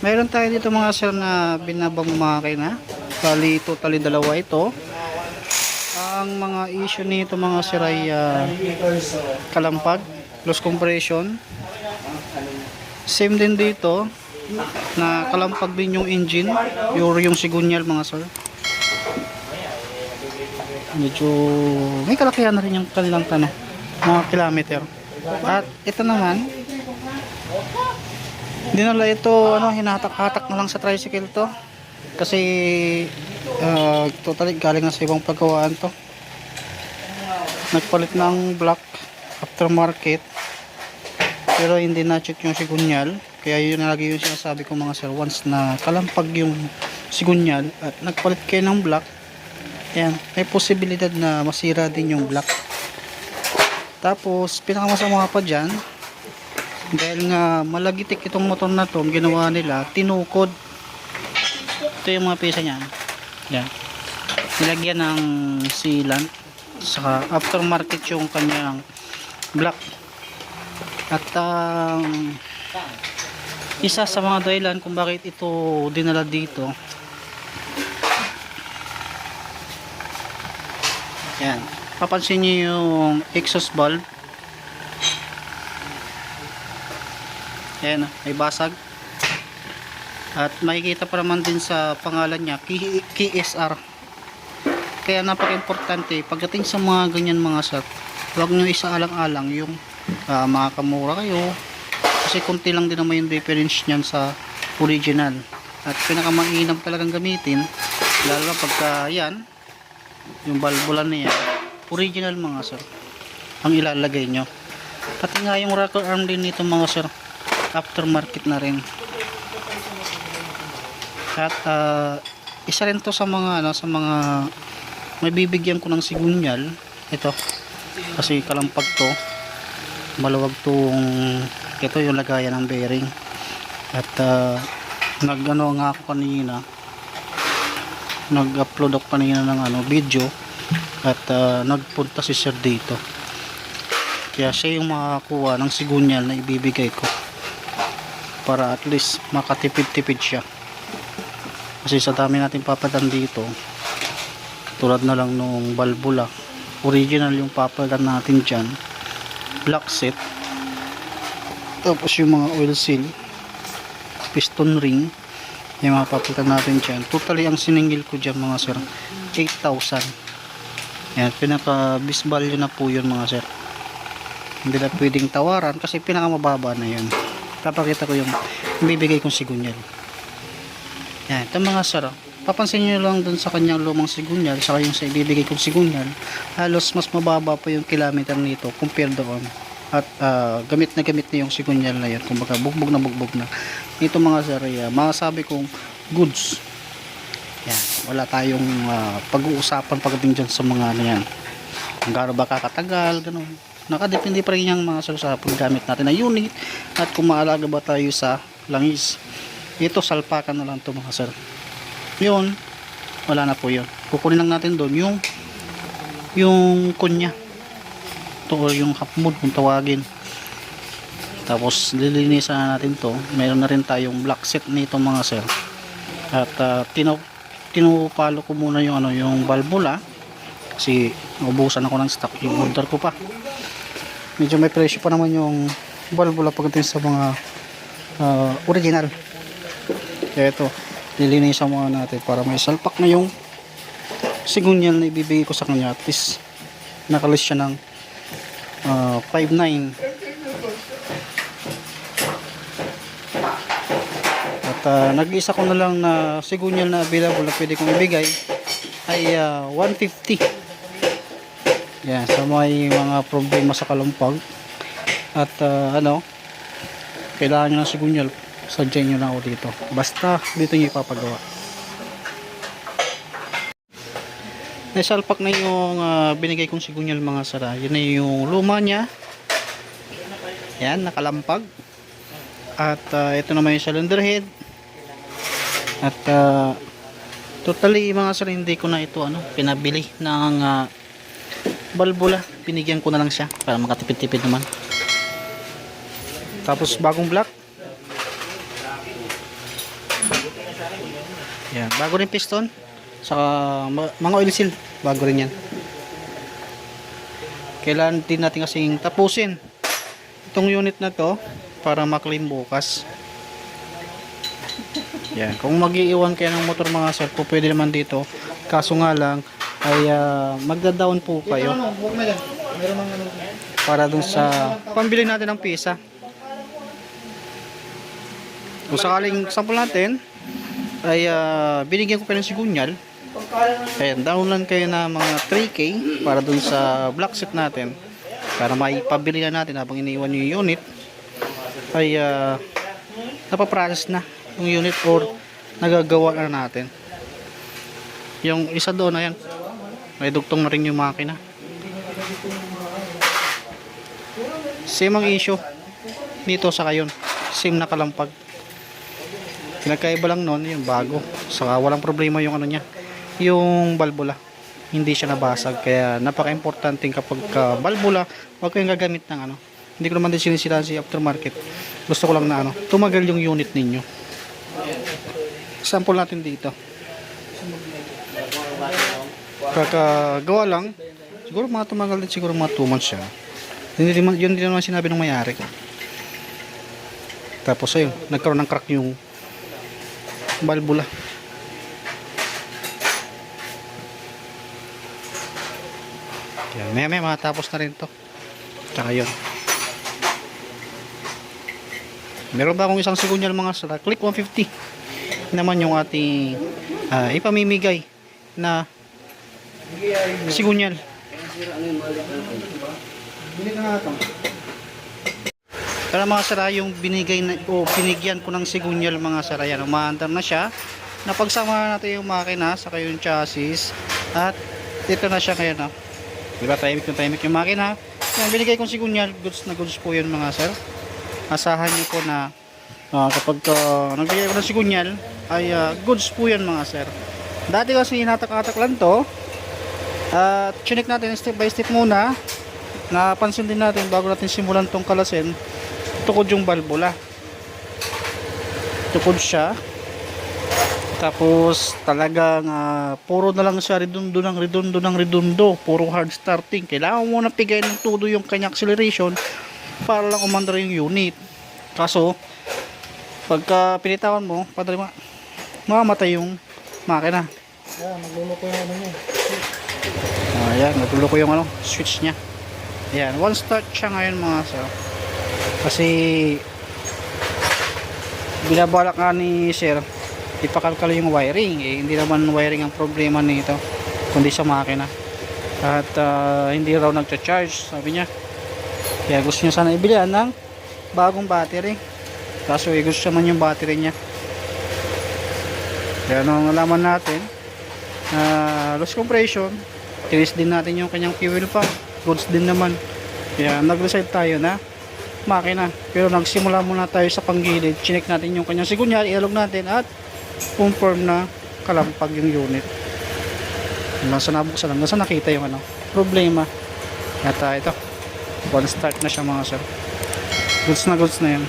Meron tayo dito mga sir na binabang makina. Bali, totally dalawa ito. Ang mga issue nito mga sir ay ah, kalampag, loss compression. Same din dito na kalampag din yung engine, yung, yung sigunyal mga sir. Medyo may kalakihan na rin yung kanilang tanong, mga kilometer. At ito naman, Dinala ito, ano, hinahatak-hatak na lang sa tricycle to. Kasi, uh, totally galing na sa ibang pagkawaan to. Nagpalit ng black aftermarket. Pero hindi na-check yung sigunyal. Kaya yun na lagi yung sinasabi ko mga sir. Once na kalampag yung sigunyal at nagpalit kayo ng black, ayan, may posibilidad na masira din yung black. Tapos, pinakamasama pa dyan, dahil nga malagitik itong motor na to ginawa nila tinukod. Ito yung mga pisa niya yan. Nilagyan ng sealant saka aftermarket yung kanyang black at ang isa sa mga dahilan kung bakit ito dinala dito. Yan. Papansin niyo yung exhaust valve Ayan, oh, may basag. At makikita pa naman din sa pangalan niya, KSR. Kaya napaka-importante, pagdating sa mga ganyan mga sir, huwag nyo isaalang-alang yung ah, makakamura kayo. Kasi kunti lang din naman yung difference niyan sa original. At pinakamainam talagang gamitin, lalo na pagka yan, yung balbula na yan, original mga sir, ang ilalagay nyo. Pati nga yung rocker arm din nito mga sir, aftermarket na rin. At ah, isa rin to sa mga ano sa mga may bibigyan ko ng sigunyal. Ito. Kasi kalampag to. Maluwag tong ito yung lagayan ng bearing. At uh, nag ano nga ako kanina. Nag upload ako kanina ng ano video. At ah, nagpunta si sir dito. Kaya siya yung makakuha ng sigunyal na ibibigay ko para at least makatipid-tipid siya. Kasi sa dami natin papalitan dito tulad na lang nung balbula original yung papalitan natin dyan black set. Tapos yung mga oil seal piston ring yung mga papalitan natin dyan. Totally ang siningil ko dyan mga sir 8,000 yan pinaka bis value na po yun mga sir. Hindi na pwedeng tawaran kasi pinakamababa na yun papakita ko yung bibigay kong sigunyal. Yan ito mga sir oh. papansin nyo lang dun sa kanyang lumang sigunyal saka yung sa ibibigay kong sigunyal halos mas mababa pa yung kilometer nito compare doon. At ah, gamit na gamit na yung sigunyal na yun kumbaga bugbog na bugbog na. Ito mga sir uh, masasabi kong goods. Yan wala tayong ah, pag-uusapan pagdating dyan sa mga ano yan. Kung gaano ba kakatagal ganun nakadepende pa rin yung mga sir sa paggamit natin na unit. At kung maalaga ba tayo sa langis. Ito salpakan na lang to mga sir. Yun wala na po yun. Kukunin lang natin doon yung yung kunya. To or yung half moon kung tawagin. Tapos lilinisan na natin to. Meron na rin tayong black set nito mga sir. At uh, tinu tinupalo ko muna yung ano yung balbula kasi ubusan ako ng stock. Yung order ko pa medyo may presyo pa naman yung valvula pagdating sa mga ah, original. Kaya ito lilinisan muna natin para may salpak na yung sigunyal na ibibigay ko sa kanya. At least nakalis siya ng ah, 5.9 at ah, nag-isa ko na lang na sigunyal na available na pwede kong ibigay ay ah, 150 yan, sa may mga problema sa kalampag at ah, ano kailangan nyo ng sigunyal sadyain nyo na ako dito. Basta dito nyo ipapagawa. Naisalpak na yung ah, binigay kong sigunyal mga sara. Yun na yung luma nya yan nakalampag. At ah, ito naman yung cylinder head. At ah, totally mga sara hindi ko na ito ano pinabili ng ah, balbula binigyan ko na lang siya para makatipid-tipid naman tapos bagong black Yan, bago rin piston. Saka mga oil seal, bago rin yan. Kailangan din natin kasing tapusin itong unit na to para maklaim bukas. Yan, kung mag-iiwan kayo ng motor mga sir, po pwede naman dito. Kaso nga lang ay ah, magda-down po kayo para dun sa pambili natin ng pisa. Kung sakaling sample natin ay ah, binigyan ko kayo ng sigunyal. Ayan, down lang kayo na mga 3K para dun sa black set natin. Para maipabili na natin habang iniwan yung unit ay ah, napaprocess na yung unit or nagagawa na natin. Yung isa doon, ayan, may dugtong na rin yung makina. Same ang issue dito sa kayon. Same na kalampag. Pinagkaiba lang noon yung bago. Saka walang problema yung ano niya. Yung balbula. Hindi siya nabasag. Kaya napaka-importante kapag ka balbula, wag kayong gagamit ng ano. Hindi ko naman din sinisiraan si aftermarket. Gusto ko lang na ano, tumagal yung unit ninyo. Sample natin dito. Kakagawa lang. Siguro mga tumagal din siguro mga 2 months siya. Hindi naman, yun din naman sinabi ng mayari ko. Tapos ayun, nagkaroon ng crack yung balbula. Yan, maya maya matapos na rin to. Tsaka yun. Meron ba akong isang sigunyal mga sala? Click 150 naman yung ating ah, ipamimigay na sigunyal. Bili ka nga ito. Pero mga sara yung binigay na, o binigyan ko ng sigunyal mga sara yan. Umaandar na siya. Napagsama natin yung makina sa yung chassis. At ito na siya ngayon. No? Diba tahimik na tahimik yung makina. Yung binigay kong sigunyal, goods na goods po yun mga sir. Asahan niyo po na ah, kapag uh, nagbigay ko ng sigunyal, ay ah, goods po yan mga sir. Dati kasi hinatak-atak lang to. At chinik natin step by step muna. Napansin din natin bago natin simulan tong kalasin, tukod yung balbula. Tukod siya. Tapos talagang ah, puro na lang siya redundo ng redundo ng redundo. Puro hard starting. Kailangan mo na pigay ng todo yung kanya acceleration para lang umandar yung unit. Kaso, pagka pinitawan mo, padre ma mamamatay yung makina. Yan, nagluluko yung ano niya. Ayan, natulo ko yung ano, switch niya. Ayan, one start siya ngayon mga sir. Kasi binabalak nga ni sir ipakalkal yung wiring. Eh, hindi naman wiring ang problema nito kundi sa makina. At ah, hindi raw nagcha-charge sabi niya. Kaya gusto niya sana ibilihan ng bagong battery. Kaso eh, gusto naman yung battery niya. Kaya nung nalaman natin na loss compression tinis din natin yung kanyang fuel pump. Goods din naman. Kaya nag-decide tayo na makina. Pero nagsimula muna tayo sa panggilid. Chinek natin yung kanyang sigunyal ialog natin at confirm na kalampag yung unit. Hanggang sa nabuksan hanggang sa nakita yung ano problema. At ah, ito one start na siya mga sir. Goods na goods na yan